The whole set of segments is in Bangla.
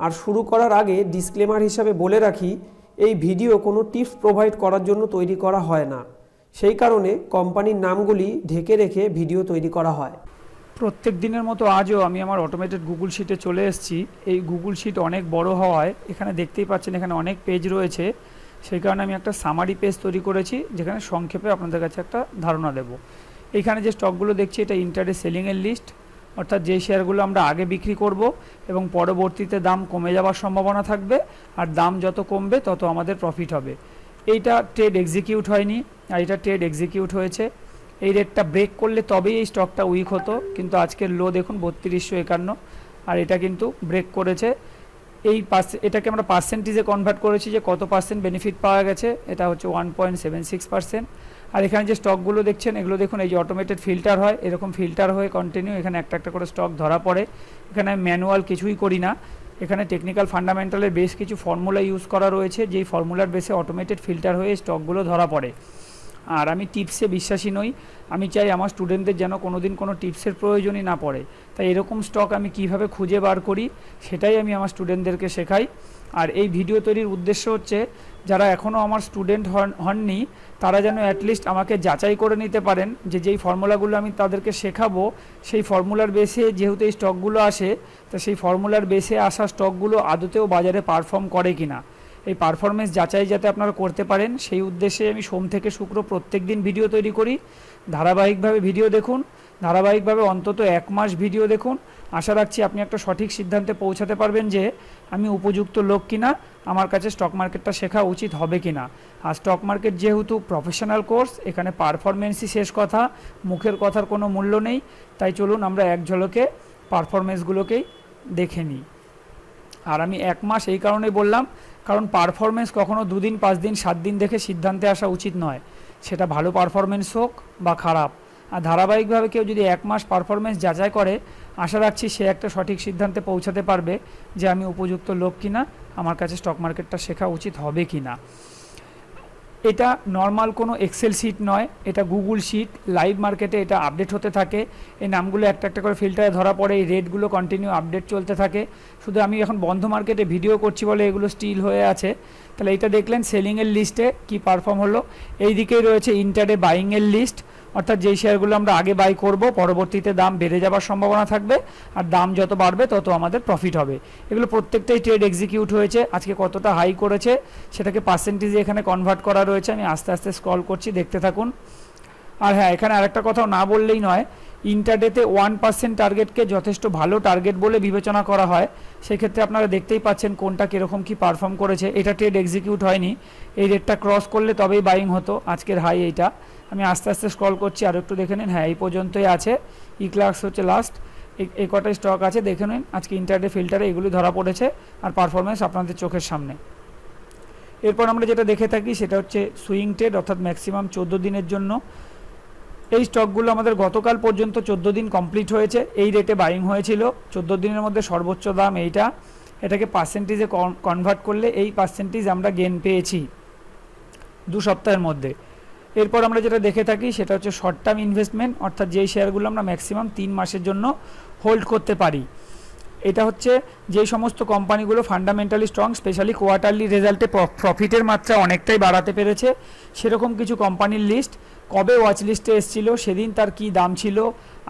আর শুরু করার আগে ডিসক্লেমার হিসাবে বলে রাখি, এই ভিডিও কোনো টিপস প্রোভাইড করার জন্য তৈরি করা হয় না। সেই কারণে কোম্পানির নামগুলি ঢেকে রেখে ভিডিও তৈরি করা হয়। প্রত্যেক দিনের মতো আজও আমি আমার অটোমেটেড গুগল শিটে চলে এসেছি। এই গুগল শিট অনেক বড় হওয়ায় এখানে দেখতেই পাচ্ছেন এখানে অনেক পেজ রয়েছে। সেই কারণে আমি একটা সামারি পেজ তৈরি করেছি, যেখানে সংক্ষেপে আপনাদের কাছে একটা ধারণা দেব। এখানে যে স্টকগুলো দেখছি, এটা ইন্টারে সেলিংয়ের লিস্ট অর্থাৎ যে শেয়ারগুলো আমরা আগে বিক্রি করব এবং পরবর্তীতে দাম কমে যাওয়ার সম্ভাবনা থাকবে, আর দাম যত কমবে তত আমাদের প্রফিট হবে। এইটা ট্রেড এক্সিকিউট হয়নি, আর এটা ট্রেড এক্সিকিউট হয়েছে। এই রেটটা ব্রেক করলে তবেই এই স্টকটা উইক হতো, কিন্তু আজকের লো দেখুন বত্রিশশো একান্ন, আর এটা কিন্তু ব্রেক করেছে। এই এটাকে আমরা পার্সেন্টেজে কনভার্ট করেছি যে কত পার্সেন্ট বেনিফিট পাওয়া গেছে, এটা হচ্ছে one point seven six percent আর এখানে যে স্টকগুলো দেখছেন, এগুলো দেখুন, এই যে অটোমেটেড ফিল্টার হয়, এরকম ফিল্টার হয়ে কন্টিনিউ এখানে একটা একটা করে স্টক ধরা পড়ে। এখানে ম্যানুয়াল কিছুই করি না। এখানে টেকনিক্যাল ফান্ডামেন্টালের বেশ কিছু ফর্মুলা ইউজ করা রয়েছে, যেই ফর্মুলার বেসে অটোমেটেড ফিল্টার হয়ে স্টকগুলো ধরা পড়ে। আর আমি টিপসে বিশ্বাসী নই। আমি চাই আমার স্টুডেন্টদের যেন কোনো দিন কোনো টিপসের প্রয়োজনই না পড়ে। তাই এরকম স্টক আমি কীভাবে খুঁজে বার করি, সেটাই আমি আমার স্টুডেন্টদেরকে শেখাই। আর এই ভিডিও তৈরির উদ্দেশ্য হচ্ছে, যারা এখনও আমার স্টুডেন্ট হন, হননি, তারা যেন অ্যাটলিস্ট আমাকে যাচাই করে নিতে পারেন যে যেই ফর্মুলাগুলো আমি তাদেরকে শেখাবো, সেই ফর্মুলার বেসে যেহেতু এই স্টকগুলো আসে, তা সেই ফর্মুলার বেসে আসা স্টকগুলো আদতেও বাজারে পারফর্ম করে কিনা। এই পারফরমেন্স যাচাই যাতে আপনারা করতে পারেন, সেই উদ্দেশ্যে আমি সোম থেকে শুক্র প্রত্যেক দিন ভিডিও তৈরি করি। ধারাবাহিকভাবে ভিডিও দেখুন, ধারাবাহিকভাবে অন্তত এক মাস ভিডিও দেখুন। আশা রাখছি আপনি একটা সঠিক সিদ্ধান্তে পৌঁছাতে পারবেন যে আমি উপযুক্ত লোক কিনা, আমার কাছে স্টক মার্কেটটা শেখা উচিত হবে কিনা। আর স্টক মার্কেট যেহেতু প্রফেশনাল কোর্স এখানে পারফরমেন্সই শেষ কথা, মুখের কথার কোনো মূল্য নেই। তাই চলুন আমরা এক ঝলকে পারফরমেন্সগুলোকেই দেখে নিই। আর আমি এক মাস এই কারণেই বললাম কারণ পারফরমেন্স কখনো দুদিন পাঁচ দিন সাত দিন দেখে সিদ্ধান্তে আসা উচিত নয়। সেটা ভালো পারফরমেন্স হোক বা খারাপ। আর ধারাবাহিকভাবে কেউ যদি এক মাস পারফরমেন্স যাচাই করে, আশা রাখছি সে একটা সঠিক সিদ্ধান্তে পৌঁছাতে পারবে যে আমি উপযুক্ত লোক কিনা, আমার কাছে স্টক মার্কেটটা শেখা উচিত হবে কি না এটা নর্মাল কোনো এক্সেল শিট নয়, এটা গুগল শিট লাইভ মার্কেটে এটা আপডেট হতে থাকে। এই নামগুলো একটা একটা করে ফিল্টারে ধরা পড়ে, এই রেটগুলো কন্টিনিউ আপডেট চলতে থাকে। শুধু আমি এখন বন্ধ মার্কেটে ভিডিও করছি বলে এগুলো স্টিল হয়ে আছে। তাহলে এটা দেখলেন সেলিংয়ের লিস্টে কি পারফর্ম হলো। এই দিকেই রয়েছে ইন্টারে বাইংয়ের লিস্ট অর্থাৎ যেই শেয়ারগুলো আমরা আগে বাই করব, পরবর্তীতে দাম বেড়ে যাওয়ার সম্ভাবনা থাকবে, আর দাম যত বাড়বে তত আমাদের প্রফিট হবে। এগুলো প্রত্যেকটাই ট্রেড এক্সিকিউট হয়েছে, আজকে কতটা হাই করেছে, সেটাকে পার্সেন্টেজে এখানে কনভার্ট করা রয়েছে, আমি আস্তে আস্তে স্ক্রল করছি, দেখতে থাকুন। আর হ্যাঁ এখানে আরেকটা কথাও না বললেই নয় ইন্টারডেতে ওয়ান পার্সেন্ট টার্গেটকে যথেষ্ট ভালো টার্গেট বলে বিবেচনা করা হয়। সেক্ষেত্রে আপনারা দেখতেই পাচ্ছেন কোনটা কীরকম কী পারফর্ম করেছে, এটা ট্রেড এক্সিকিউট হয়নি। এই রেটটা ক্রস করলে তবেই বাইং হতো, আজকের হাই এইটা। আমি আস্তে আস্তে স্ক্রল করছি, আর একটু দেখে নিন। হ্যাঁ এই পর্যন্তই আছে। ই ক্লাস হচ্ছে লাস্ট এই কটাই স্টক আছে দেখে নিন। আজকে ইন্টারডে ফিল্টারে এগুলি ধরা পড়েছে আর পারফরমেন্স আপনাদের চোখের সামনে। এরপর আমরা যেটা দেখে থাকি সেটা হচ্ছে সুইং ট্রেড অর্থাৎ ম্যাক্সিমাম চোদ্দ দিনের জন্য। এই স্টকগুলো আমাদের গতকাল পর্যন্ত চোদ্দ দিন কমপ্লিট হয়েছে। এই রেটে বাইং হয়েছিল। চোদ্দ দিনের মধ্যে সর্বোচ্চ দাম এইটা। এটাকে পার্সেন্টেজে কনভার্ট করলে এই পার্সেন্টেজ আমরা গেন পেয়েছি। দু সপ্তাহের মধ্যে। এরপর আমরা যেটা দেখে থাকি, সেটা হচ্ছে শর্ট টার্ম ইনভেস্টমেন্ট অর্থাৎ যেই শেয়ারগুলো আমরা ম্যাক্সিমাম তিন মাসের জন্য হোল্ড করতে পারি। এটা হচ্ছে যেই সমস্ত কোম্পানিগুলো ফান্ডামেন্টালি স্ট্রং স্পেশালি কোয়ার্টারলি রেজাল্টে প্রফিটের মাত্রা অনেকটাই বাড়াতে পেরেছে। সেরকম কিছু কোম্পানির লিস্ট কবে ওয়াচ লিস্টে এসেছিল, সেদিন তার কি দাম ছিল,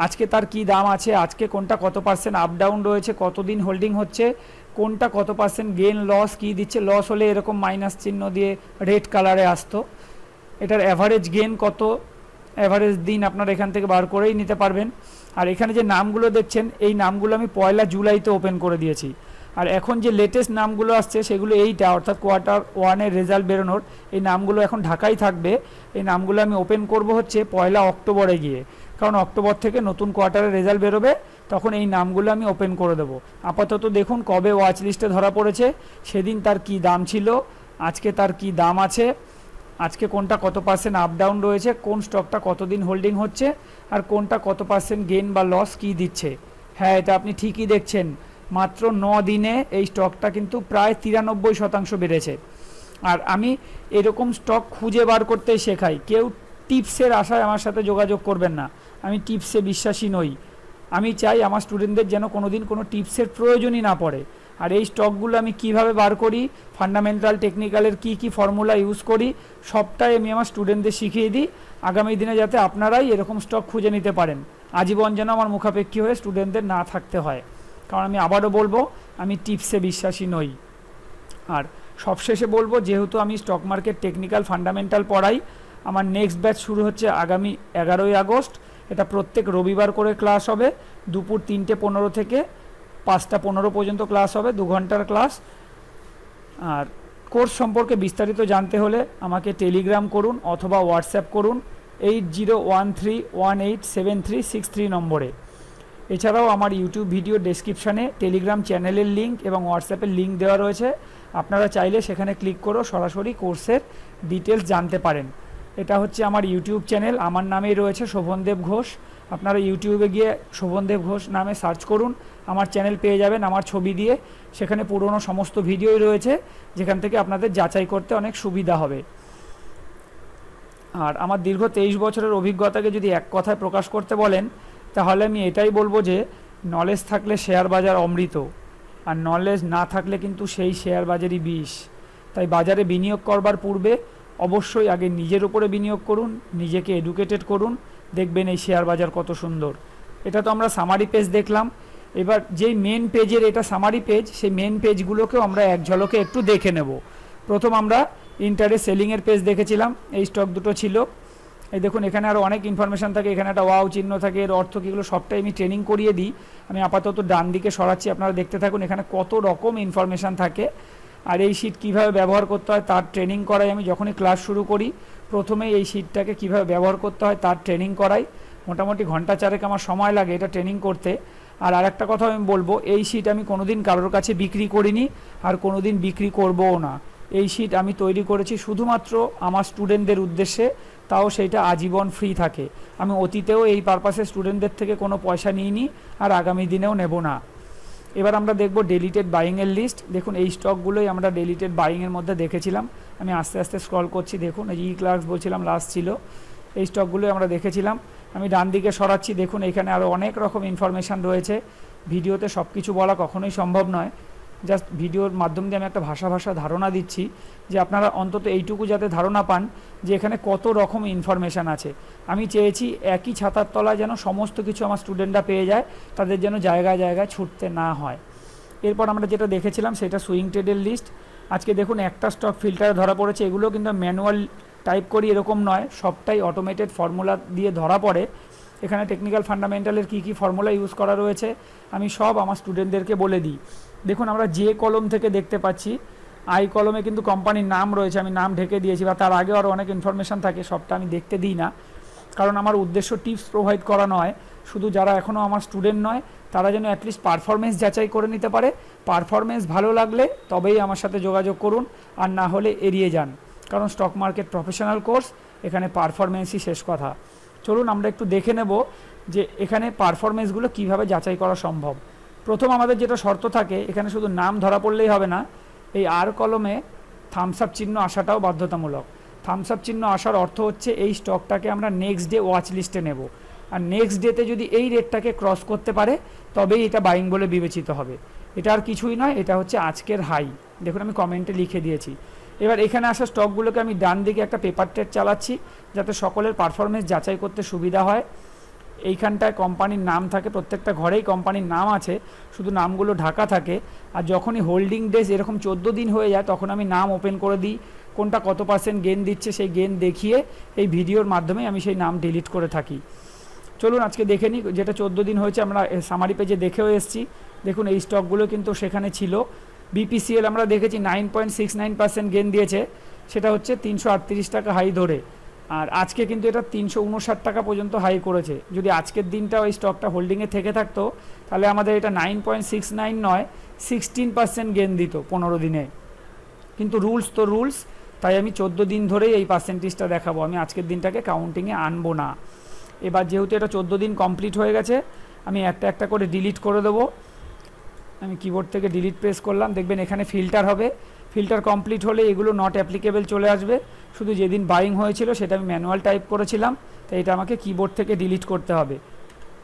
আজকে তার কি দাম আছে, আজকে কোনটা কত পার্সেন্ট আপ ডাউন রয়েছে, কতদিন হোল্ডিং হচ্ছে, কোনটা কত পার্সেন্ট গেন লস কি দিচ্ছে লস হলে এরকম মাইনাস চিহ্ন দিয়ে রেড কালারে আসতো। এটার অ্যাভারেজ গেন কত? অ্যাভারেজ দিন আপনারা এখান থেকে বার করেই নিতে পারবেন। আর এখানে যে নামগুলো দেখছেন, এই নামগুলো আমি পয়লা জুলাইতে ওপেন করে দিয়েছি। আর এখন যে লেটেস্ট নামগুলো আসছে, সেগুলো এইটা, অর্থাৎ কোয়ার্টার ওয়ানের রেজাল্ট বেরোনোর, এই নামগুলো এখন ঢাকাই থাকবে। এই নামগুলো আমি ওপেন করব হচ্ছে পয়লা অক্টোবরে গিয়ে। কারণ অক্টোবর থেকে নতুন কোয়ার্টারের রেজাল্ট বেরোবে, তখন এই নামগুলো আমি ওপেন করে দেবো। আপাতত দেখুন কবে ওয়াচ লিস্টে ধরা পড়েছে। সেদিন তার কি দাম ছিল, আজকে তার কি দাম আছে আজকে কোনটা কত পার্সেন্ট আপ ডাউন রয়েছে, কোন স্টকটা কতদিন হোল্ডিং হচ্ছে, আর কোনটা কত পার্সেন্ট গেন বা লস কি দিচ্ছে। হ্যাঁ এটা আপনি ঠিকই দেখছেন। মাত্র ন দিনে এই স্টকটা কিন্তু প্রায় তিরানব্বই শতাংশ বেড়েছে। আর আমি এরকম স্টক খুঁজে বার করতেই শেখাই। কেউ টিপসের আশায় আমার সাথে যোগাযোগ করবেন না। আমি টিপসে বিশ্বাসী নই। আমি চাই আমার স্টুডেন্টদের যেন কোনো দিন কোনো টিপসের প্রয়োজনই না পড়ে। আর এই স্টকগুলো আমি কীভাবে বার করি ফান্ডামেন্টাল টেকনিক্যালের কি কি ফর্মুলা ইউজ করি, সবটাই আমি আমার স্টুডেন্টদের শিখিয়ে দিই। আগামী দিনে যাতে আপনারাই এরকম স্টক খুঁজে নিতে পারেন। আজীবন যেন আমার মুখাপেক্ষী হয়ে স্টুডেন্টদের না থাকতে হয়। কারণ আমি আবারও বলব, আমি টিপসে বিশ্বাসী নই। আর সবশেষে বলব, যেহেতু আমি স্টক মার্কেট টেকনিক্যাল ফান্ডামেন্টাল পড়াই, আমার নেক্সট ব্যাচ শুরু হচ্ছে আগামী এগারোই আগস্ট। এটা প্রত্যেক রবিবার করে ক্লাস হবে, দুপুর তিনটে পনেরো থেকে। পাঁচটা পনেরো পর্যন্ত ক্লাস হবে, দু ঘণ্টার ক্লাস। আর কোর্স সম্পর্কে বিস্তারিত জানতে হলে আমাকে টেলিগ্রাম করুন অথবা হোয়াটসঅ্যাপ করুন, eight zero one three one eight seven three six three নম্বরে। এছাড়াও আমার ইউটিউব ভিডিও ডেসক্রিপশানে টেলিগ্রাম চ্যানেলের লিঙ্ক এবং হোয়াটসঅ্যাপের লিঙ্ক দেওয়া রয়েছে। আপনারা চাইলে সেখানে ক্লিক করেও সরাসরি কোর্সের ডিটেলস জানতে পারেন। এটা হচ্ছে আমার ইউটিউব চ্যানেল, আমার নামেই রয়েছে শোভনদেব ঘোষ। আপনারা ইউটিউবে গিয়ে শোভনদেব ঘোষ নামে সার্চ করুন আমার চ্যানেল পেয়ে যাবেন, আমার ছবি দিয়ে। সেখানে পুরনো সমস্ত ভিডিওই রয়েছে, যেখান থেকে আপনাদের যাচাই করতে অনেক সুবিধা হবে। আর আমার দীর্ঘ তেইশ বছরের অভিজ্ঞতাকে যদি এক কথায় প্রকাশ করতে বলেন, তাহলে আমি এটাই বলব যে নলেজ থাকলে শেয়ার বাজার অমৃত, আর নলেজ না থাকলে কিন্তু সেই শেয়ার বাজারই বিষ। তাই বাজারে বিনিয়োগ করবার পূর্বে অবশ্যই আগে নিজের উপরে বিনিয়োগ করুন, নিজেকে এডুকেটেড করুন, দেখবেন এই শেয়ার বাজার কত সুন্দর। এটা তো আমরা সামারি পেজ দেখলাম এবার যেই মেন পেজের এটা সামারি পেজ সেই মেন পেজগুলোকেও আমরা এক ঝলকে একটু দেখে নেব। প্রথম আমরা ইন্টারে সেলিংয়ের পেজ দেখেছিলাম, এই স্টক দুটো ছিল। এই দেখুন, এখানে আরও অনেক ইনফরমেশান থাকে, এখানে একটা ওয়াও চিহ্ন থাকে, এর অর্থ কী এগুলো সবটাই আমি ট্রেনিং করিয়ে দিই। আমি আপাতত ডান দিকে সরাচ্ছি, আপনারা দেখতে থাকুন এখানে কত রকম ইনফরমেশান থাকে। আর এই শিট কীভাবে ব্যবহার করতে হয় তার ট্রেনিং করাই আমি যখনই ক্লাস শুরু করি, প্রথমেই এই শিটটাকে কীভাবে ব্যবহার করতে হয় তার ট্রেনিং করাই। মোটামুটি ঘণ্টা চারেক আমার সময় লাগে এটা ট্রেনিং করতে। আর আরেকটা কথা আমি বলব, এই শিট আমি কোনোদিন কারোর কাছে বিক্রি করিনি আর কোনোদিন বিক্রি করবও না। এই শিট আমি তৈরি করেছি শুধুমাত্র আমার স্টুডেন্টদের উদ্দেশ্যে, তাও সেইটা আজীবন ফ্রি থাকে। আমি অতীতেও এই পারপাসে স্টুডেন্টদের থেকে কোনো পয়সা নিইনি আর আগামী দিনেও নেব না। এবার আমরা দেখব ডেলিটেড বাইংয়ের লিস্ট দেখুন, এই স্টকগুলোই আমরা ডেলিটেড বাইংয়ের মধ্যে দেখেছিলাম। আমি আস্তে আস্তে স্ক্রল করছি। দেখুন, এই ই ক্লার্কস বলছিলাম লাস্ট ছিল। এই স্টকগুলোই আমরা দেখেছিলাম। আমি ডান দিকে সরাচ্ছি। দেখুন, এখানে আরও অনেক রকম ইনফরমেশান রয়েছে। ভিডিওতে সব কিছু বলা কখনোই সম্ভব নয়। জাস্ট ভিডিওর মাধ্যম দিয়ে আমি একটা ভাষা ভাষা ধারণা দিচ্ছি যে আপনারা অন্তত এইটুকু যাতে ধারণা পান যে এখানে কত রকম ইনফরমেশান আছে। আমি চেয়েছি একই ছাতার তলায় যেন সমস্ত কিছু আমার স্টুডেন্টরা পেয়ে যায়, তাদের যেন জায়গায় জায়গায় ছুটতে না হয়। এরপর আমরা যেটা দেখেছিলাম, সেটা সুইং ট্রেডের লিস্ট আজকে দেখুন, একটা স্টক ফিল্টারে ধরা পড়েছে। এগুলো কিন্তু ম্যানুয়াল টাইপ করি এরকম নয়, সবটাই অটোমেটেড ফর্মুলা দিয়ে ধরা পড়ে। এখানে টেকনিক্যাল ফান্ডামেন্টালের কী কী ফর্মুলা ইউজ করা রয়েছে, আমি সব আমার স্টুডেন্টদেরকে বলে দিই। দেখুন, আমরা যে কলম থেকে দেখতে পাচ্ছি আই কলমে কিন্তু কোম্পানির নাম রয়েছে, আমি নাম ঢেকে দিয়েছি বা তার আগে আরও অনেক ইনফরমেশান থাকে, সবটা আমি দেখতে দিই না। কারণ আমার উদ্দেশ্য টিপস প্রোভাইড করা নয়, শুধু যারা এখনও আমার স্টুডেন্ট নয়, তারা যেন অ্যাটলিস্ট পারফরমেন্স যাচাই করে নিতে পারে। পারফরমেন্স ভালো লাগলে তবেই আমার সাথে যোগাযোগ করুন, আর না হলে এড়িয়ে যান। কারণ স্টক মার্কেট প্রফেশনাল কোর্স এখানে পারফরমেন্সই শেষ কথা। চলুন আমরা একটু দেখে নেব যে এখানে পারফরমেন্সগুলো কীভাবে যাচাই করা সম্ভব। প্রথম আমাদের যেটা শর্ত থাকে, এখানে শুধু নাম ধরা পড়লেই হবে না, এই আর কলমে থামস আপ চিহ্ন আসাটাও বাধ্যতামূলক। থামস আপ চিহ্ন আসার অর্থ হচ্ছে এই স্টকটাকে আমরা নেক্সট ডে ওয়াচ লিস্টে নেব। আর নেক্সট ডেতে যদি এই রেটটাকে ক্রস করতে পারে, তবেই এটা বাইং বলে বিবেচিত হবে। এটা আর কিছুই নয়, এটা হচ্ছে আজকের হাই দেখুন আমি কমেন্টে লিখে দিয়েছি। এবার এখানে আসা স্টকগুলোকে আমি ডান দিকে একটা পেপার ট্রেড চালাচ্ছি, যাতে সকলের পারফরমেন্স যাচাই করতে সুবিধা হয়। এইখানটায় কোম্পানির নাম থাকে, প্রত্যেকটা ঘরেই কোম্পানির নাম আছে, শুধু নামগুলো ঢাকা থাকে। আর যখনই হোল্ডিং ডেজ এরকম চোদ্দ দিন হয়ে যায়, তখন আমি নাম ওপেন করে দিই, কোনটা কত পার্সেন্ট গেন দিচ্ছে সেই গেন দেখিয়ে এই ভিডিওর মাধ্যমে আমি সেই নাম ডিলিট করে থাকি। চলুন আজকে দেখে নিই, যেটা চোদ্দ দিন হয়েছে, আমরা সামারি পেজে দেখেও এসেছি। দেখুন, এই স্টকগুলো কিন্তু সেখানে ছিল। বিপিসিএল আমরা দেখেছি nine point six nine percent gain দিয়েছে, সেটা হচ্ছে তিনশো আটত্রিশ টাকা হাই ধরে। আর আজকে কিন্তু এটা তিনশো উনষাট টাকা পর্যন্ত হাই করেছে। যদি আজকের দিনটা ওই স্টকটা হোল্ডিংয়ে থেকে থাকতো, তাহলে আমাদের এটা নাইন পয়েন্ট সিক্স নাইন নয় সিক্সটিন পার্সেন্ট গেন দিত পনেরো দিনে। কিন্তু রুলস তো রুলস তাই আমি চোদ্দ দিন ধরেই এই পার্সেন্টেজটা দেখাবো। আমি আজকের দিনটাকে কাউন্টিংয়ে আনব না। এবার যেহেতু এটা চোদ্দ দিন কমপ্লিট হয়ে গেছে, আমি একটা একটা করে ডিলিট করে দেবো। আমি কিবোর্ড থেকে ডিলিট প্রেস করলাম, দেখবেন এখানে ফিল্টার হবে। ফিল্টার কমপ্লিট হলে এগুলো নট অ্যাপ্লিকেবল চলে আসবে। শুধু যেদিন বাইং হয়েছিল সেটা আমি ম্যানুয়াল টাইপ করেছিলাম, তাই এটা আমাকে কিবোর্ড থেকে ডিলিট করতে হবে।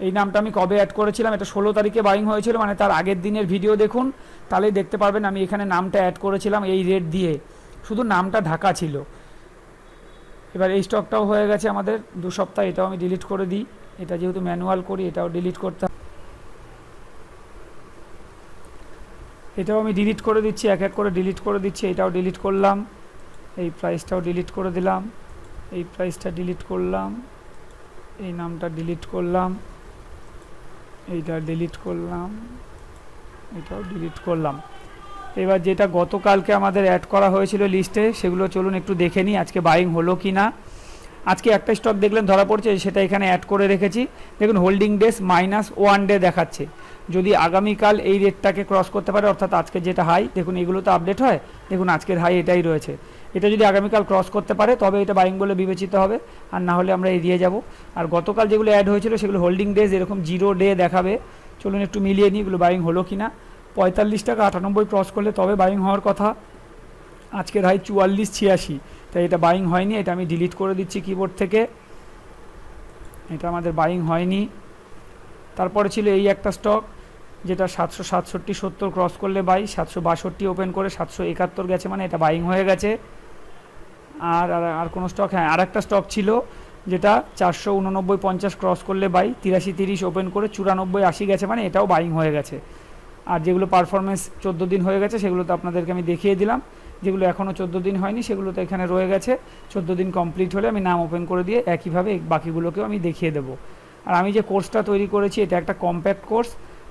এই নামটা আমি কবে অ্যাড করেছিলাম, এটা ষোলো তারিখে বাইং হয়েছিল মানে তার আগের দিনের ভিডিও দেখুন, তাহলেই দেখতে পারবেন আমি এখানে নামটা অ্যাড করেছিলাম এই রেট দিয়ে। শুধু নামটা ঢাকা ছিল। এবার এই স্টকটাও হয়ে গেছে আমাদের, দু সপ্তাহ এটাও আমি ডিলিট করে দিই। এটা যেহেতু ম্যানুয়াল করি, এটাও ডিলিট করতে এটাও আমি ডিলিট করে দিচ্ছি, এক এক করে ডিলিট করে দিচ্ছি, এটাও ডিলিট করলাম, এই প্রাইসটাও ডিলিট করে দিলাম, এই প্রাইসটা ডিলিট করলাম, এই নামটা ডিলিট করলাম, এইটা ডিলিট করলাম, এটাও ডিলিট করলাম। এবার যেটা গতকালকে আমাদের অ্যাড করা হয়েছিল লিস্টে সেগুলো চলুন একটু দেখে নিই, আজকে বাইং হলো কি না আজকে একটা স্টক দেখলেন, ধরা পড়ছে, সেটা এখানে অ্যাড করে রেখেছি। দেখুন holding days minus one day দেখাচ্ছে। যদি আগামীকাল এই রেটটাকে ক্রস করতে পারে, অর্থাৎ আজকে যেটা হাই দেখুন এগুলো তো আপডেট হয়, দেখুন আজকের হাই এটাই রয়েছে। এটা যদি আগামীকাল ক্রস করতে পারে, তবে এটা বাইং বলে বিবেচিত হবে, আর না হলে আমরা এড়িয়ে যাব। আর গতকাল যেগুলো অ্যাড হয়েছিল, সেগুলো হোল্ডিং ডেজ এরকম জিরো ডে দেখাবে। চলুন একটু মিলিয়ে নিই, এগুলো বাইং হলো কি না পঁয়তাল্লিশ টাকা আটানব্বই ক্রস করলে তবে বাইং হওয়ার কথা। আজকের হাই চুয়াল্লিশ, ছিয়াশি। তাই এটা বাইং হয়নি, এটা আমি ডিলিট করে দিচ্ছি কিবোর্ড থেকে। এটা আমাদের বাইং হয়নি। তারপরে ছিল এই একটা স্টক যেটা সাতশো সাতষট্টি সত্তর ক্রস করলে বাই সাতশো বাষট্টি ওপেন করে সাতশো একাত্তর গেছে মানে এটা বাইং হয়ে গেছে। আর, আর- কোনো স্টক হ্যাঁ আর একটা স্টক ছিল যেটা চারশো উননব্বই পঞ্চাশ ক্রস করলে বাই তিরাশি তিরিশ ওপেন করে চুরানব্বই আশি গেছে মানে এটাও বাইং হয়ে গেছে। আর যেগুলো পারফরমেন্স চোদ্দ দিন হয়ে গেছে সেগুলো তো আপনাদেরকে আমি দেখিয়ে দিলাম। যেগুলো এখনও চোদ্দ দিন হয়নি সেগুলো তো এখানে রয়ে গেছে। চোদ্দ দিন কমপ্লিট হলে আমি নাম ওপেন করে দিয়ে একইভাবে বাকিগুলোকেও আমি দেখিয়ে দেবো। আর আমি যে কোর্সটা তৈরি করেছি, এটা একটা কম্প্যাক্ট কোর্স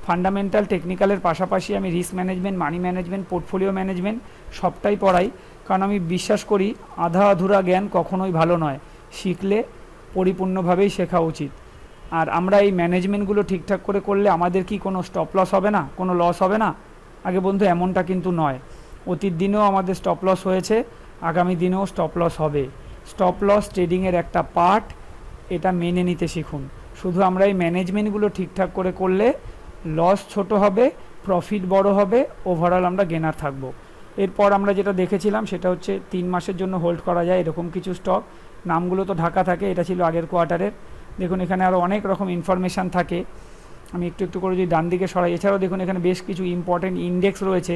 ফান্ডামেন্টাল টেকনিক্যালের পাশাপাশি আমি risk management money management portfolio management সবটাই পড়াই। কারণ আমি বিশ্বাস করি, আধা আধুরা জ্ঞান কখনোই ভালো নয়। শিখলে পরিপূর্ণভাবেই শেখা উচিত। আর আমরা এই ম্যানেজমেন্টগুলো ঠিকঠাক করে করলে আমাদের কি কোনো স্টপ লস হবে না? কোনো লস হবে না? আগে বন্ধু, এমনটা কিন্তু নয়। অতীত দিনেও আমাদের স্টপ লস হয়েছে, আগামী দিনেও স্টপ লস হবে। স্টপ লস ট্রেডিংয়ের একটা পার্ট এটা মেনে নিতে শিখুন। শুধু আমরা এই ম্যানেজমেন্টগুলো ঠিকঠাক করে করলে লস ছোট হবে প্রফিট বড় হবে ওভারঅল আমরা গেনার থাকব। এরপর আমরা যেটা দেখেছিলাম সেটা হচ্ছে তিন মাসের জন্য হোল্ড করা যায় এরকম কিছু স্টক নামগুলো তো ঢাকা থাকে, এটা ছিল আগের কোয়ার্টারের দেখুন, এখানে আরও অনেক রকম ইনফরমেশান থাকে। আমি একটু একটু করে যদি ডান দিকে সরাই, এছাড়াও দেখুন, এখানে বেশ কিছু ইম্পর্টেন্ট ইন্ডেক্স রয়েছে।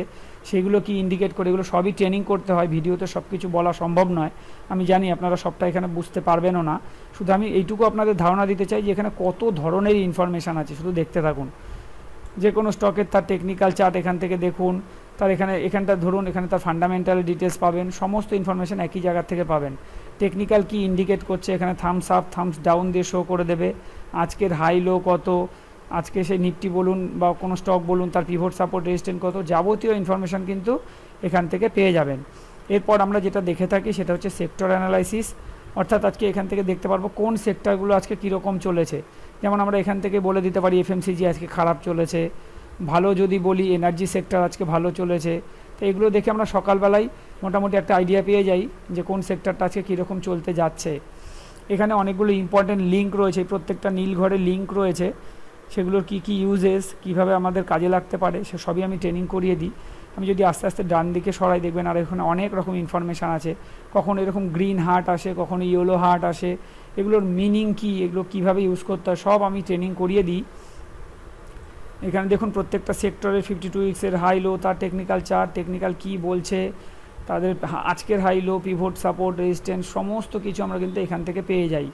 সেগুলো কি ইন্ডিকেট করে, এগুলো সবই ট্রেনিং করতে হয়, ভিডিওতে সব কিছু বলা সম্ভব নয়। আমি জানি আপনারা সবটা এখানে বুঝতে পারবেনও না। শুধু আমি এইটুকু আপনাদের ধারণা দিতে চাই যে এখানে কত ধরনের ইনফরমেশান আছে, শুধু দেখতে থাকুন। যে কোনো স্টকের তার টেকনিক্যাল চার্ট এখান থেকে দেখুন। তার এখানে, এখানটা ধরুন, এখানে তার ফান্ডামেন্টাল ডিটেলস পাবেন, সমস্ত ইনফরমেশান একই জায়গা থেকে পাবেন। টেকনিক্যাল কি ইন্ডিকেট করছে, এখানে থামস আপ থামস ডাউন দিয়ে শো করে দেবে। আজকের হাই লো কত? আজকে সেই নিফটি বলুন বা কোনো স্টক বলুন, তার পিভট সাপোর্ট রেজিস্ট্যান্ট কত? যাবতীয় ইনফরমেশান কিন্তু এখান থেকে পেয়ে যাবেন। এরপর আমরা যেটা দেখে থাকি সেটা হচ্ছে সেক্টর অ্যানালাইসিস অর্থাৎ আজকে এখান থেকে দেখতে পারব কোন সেক্টরগুলো আজকে কীরকম চলেছে। যেমন আমরা এখান থেকে বলে দিতে পারি এফএমসিজি আজকে খারাপ চলেছে। ভালো যদি বলি এনার্জি সেক্টর আজকে ভালো চলেছে। তো এগুলো দেখে আমরা সকালবেলায় মোটামুটি একটা আইডিয়া পেয়ে যাই যে কোন সেক্টরটা আজকে কীরকম চলতে যাচ্ছে। এখানে অনেকগুলো ইম্পর্টেন্ট লিঙ্ক রয়েছে, প্রত্যেকটা নীল ঘরে লিঙ্ক রয়েছে। সেগুলোর কী কী ইউজেস কীভাবে আমাদের কাজে লাগতে পারে, সে সবই আমি ট্রেনিং করিয়ে দিই। আমি যদি আস্তে আস্তে ডান দিকে সরাই দেখবেন আর এখানে অনেক রকম ইনফরমেশান আছে। কখন এরকম গ্রিন হার্ট আসে, কখনো ইয়েলো হার্ট আসে। এগুলোর মিনিং কী? এগুলো কীভাবে ইউজ করতে হয়? সব আমি ট্রেনিং করিয়ে দিই। এখানে দেখুন প্রত্যেকটা সেক্টরের ফিফটি টু উইক্সের হাই লো তার টেকনিক্যাল চার্ট টেকনিক্যাল কী বলছে, তাদের আজকের high low pivot support resistance সমস্ত কিছু আমরা কিন্তু এখান থেকে পেয়ে যাই।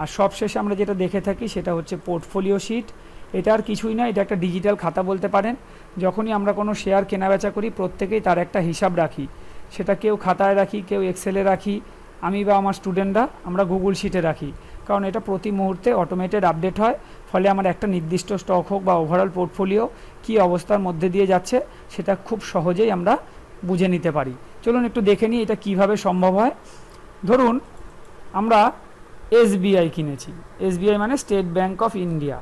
আর সবশেষে আমরা যেটা দেখে থাকি সেটা হচ্ছে পোর্টফোলিও শিট এটা আর কিছুই না, এটা একটা ডিজিটাল খাতা বলতে পারেন। যখনই আমরা কোনো শেয়ার কেনাবেচা করি, প্রত্যেকেই তার একটা হিসাব রাখি। সেটা কেউ খাতায় রাখি, কেউ এক্সেলে রাখি। আমি বা আমার স্টুডেন্টরা আমরা গুগল শিটে রাখি। কারণ এটা প্রতি মুহূর্তে অটোমেটেড আপডেট হয়, ফলে আমার একটা নির্দিষ্ট স্টক হোক বা ওভারঅল পোর্টফোলিও কী অবস্থার মধ্যে দিয়ে যাচ্ছে, সেটা খুব সহজেই আমরা বুঝে নিতে পারি। চলুন একটু দেখে নিই এটা কীভাবে সম্ভব হয়। ধরুন, আমরা এসবিআই কিনেছি। এসবিআই মানে State Bank of India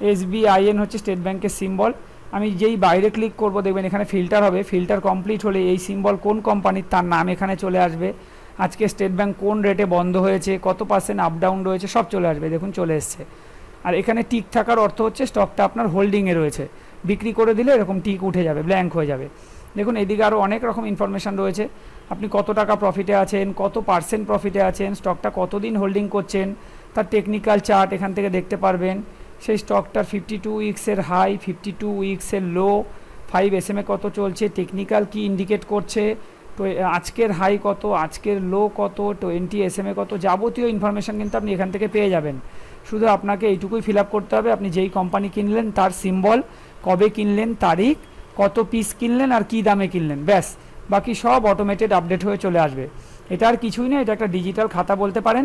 SBIN হচ্ছে স্টেট ব্যাঙ্কের সিম্বল আমি যেই বাইরে ক্লিক করব, দেখবেন এখানে ফিল্টার হবে। ফিল্টার কমপ্লিট হলে এই সিম্বল কোন কোম্পানির তার নাম এখানে চলে আসবে। আজকে স্টেট ব্যাঙ্ক কোন রেটে বন্ধ হয়েছে, কত পার্সেন্ট আপ ডাউন রয়েছে, সব চলে আসবে। দেখুন, চলে এসছে। আর এখানে টিক থাকার অর্থ হচ্ছে স্টকটা আপনার হোল্ডিংয়ে রয়েছে। বিক্রি করে দিলে এরকম টিক উঠে যাবে ব্ল্যাঙ্ক হয়ে যাবে। দেখুন, এদিকে আরও অনেক রকম ইনফরমেশান রয়েছে। আপনি কত টাকা প্রফিটে আছেন, কত পার্সেন্ট প্রফিটে আছেন স্টকটা কতদিন হোল্ডিং করছেন, তার টেকনিক্যাল চার্ট এখান থেকে দেখতে পারবেন। সেই স্টকটার ফিফটি টু উইক্সের high fifty two উইক্সের low five S M A কত চলছে টেকনিক্যাল কি ইন্ডিকেট করছে, তো আজকের হাই কত, আজকের লো কত টোয়েন্টি এস এম এ কত, যাবতীয় ইনফরমেশান কিন্তু আপনি এখান থেকে পেয়ে যাবেন। শুধু আপনাকে এইটুকুই ফিল আপ করতে হবে, আপনি যেই কোম্পানি কিনলেন তার সিম্বল কবে কিনলেন, তারিখ, কত পিস কিনলেন আর কী দামে কিনলেন, ব্যাস, বাকি সব অটোমেটেড আপডেট হয়ে চলে আসবে। এটা আর কিছুই না, এটা একটা ডিজিটাল খাতা বলতে পারেন।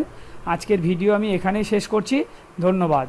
আজকের ভিডিও আমি এখানেই শেষ করছি, ধন্যবাদ।